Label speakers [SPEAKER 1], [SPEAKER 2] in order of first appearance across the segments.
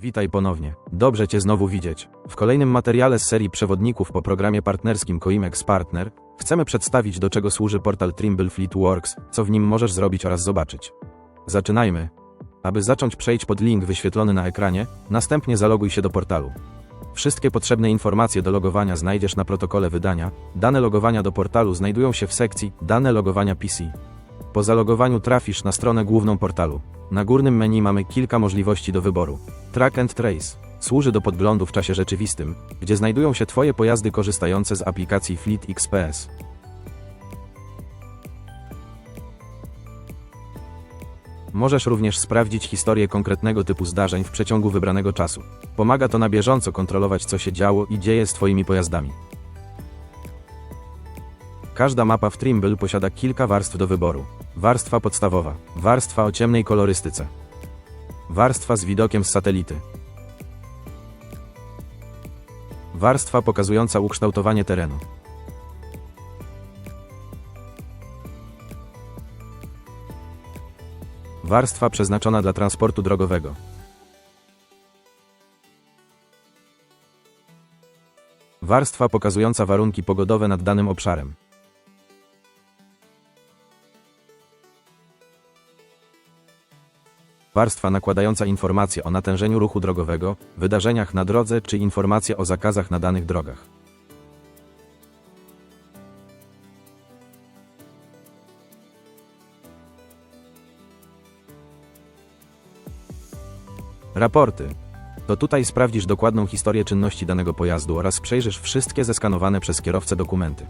[SPEAKER 1] Witaj ponownie. Dobrze Cię znowu widzieć. W kolejnym materiale z serii przewodników po programie partnerskim Coimex Partner chcemy przedstawić do czego służy portal Trimble Fleet Works, co w nim możesz zrobić oraz zobaczyć. Zaczynajmy. Aby zacząć przejdź pod link wyświetlony na ekranie, następnie zaloguj się do portalu. Wszystkie potrzebne informacje do logowania znajdziesz na protokole wydania. Dane logowania do portalu znajdują się w sekcji Dane logowania PC. Po zalogowaniu trafisz na stronę główną portalu. Na górnym menu mamy kilka możliwości do wyboru. Track and Trace służy do podglądu w czasie rzeczywistym, gdzie znajdują się Twoje pojazdy korzystające z aplikacji Fleet XPS. Możesz również sprawdzić historię konkretnego typu zdarzeń w przeciągu wybranego czasu. Pomaga to na bieżąco kontrolować, co się działo i dzieje z Twoimi pojazdami. Każda mapa w Trimble posiada kilka warstw do wyboru. Warstwa podstawowa, warstwa o ciemnej kolorystyce, warstwa z widokiem z satelity, warstwa pokazująca ukształtowanie terenu, warstwa przeznaczona dla transportu drogowego, warstwa pokazująca warunki pogodowe nad danym obszarem. Warstwa nakładająca informacje o natężeniu ruchu drogowego, wydarzeniach na drodze czy informacje o zakazach na danych drogach. Raporty. To tutaj sprawdzisz dokładną historię czynności danego pojazdu oraz przejrzysz wszystkie zeskanowane przez kierowcę dokumenty.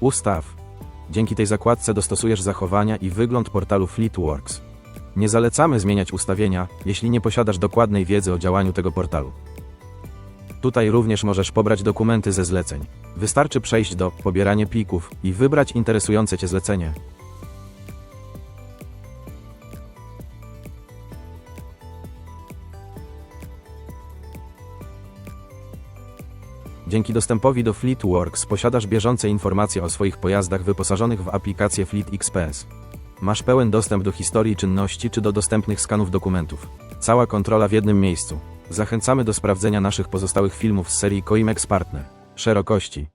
[SPEAKER 1] Ustaw. Dzięki tej zakładce dostosujesz zachowania i wygląd portalu Fleetworks. Nie zalecamy zmieniać ustawienia, jeśli nie posiadasz dokładnej wiedzy o działaniu tego portalu. Tutaj również możesz pobrać dokumenty ze zleceń. Wystarczy przejść do Pobieranie plików i wybrać interesujące Cię zlecenie. Dzięki dostępowi do Fleetworks posiadasz bieżące informacje o swoich pojazdach wyposażonych w aplikację Fleet XPS. Masz pełen dostęp do historii czynności czy do dostępnych skanów dokumentów. Cała kontrola w jednym miejscu. Zachęcamy do sprawdzenia naszych pozostałych filmów z serii Coimex Partner. Szerokości.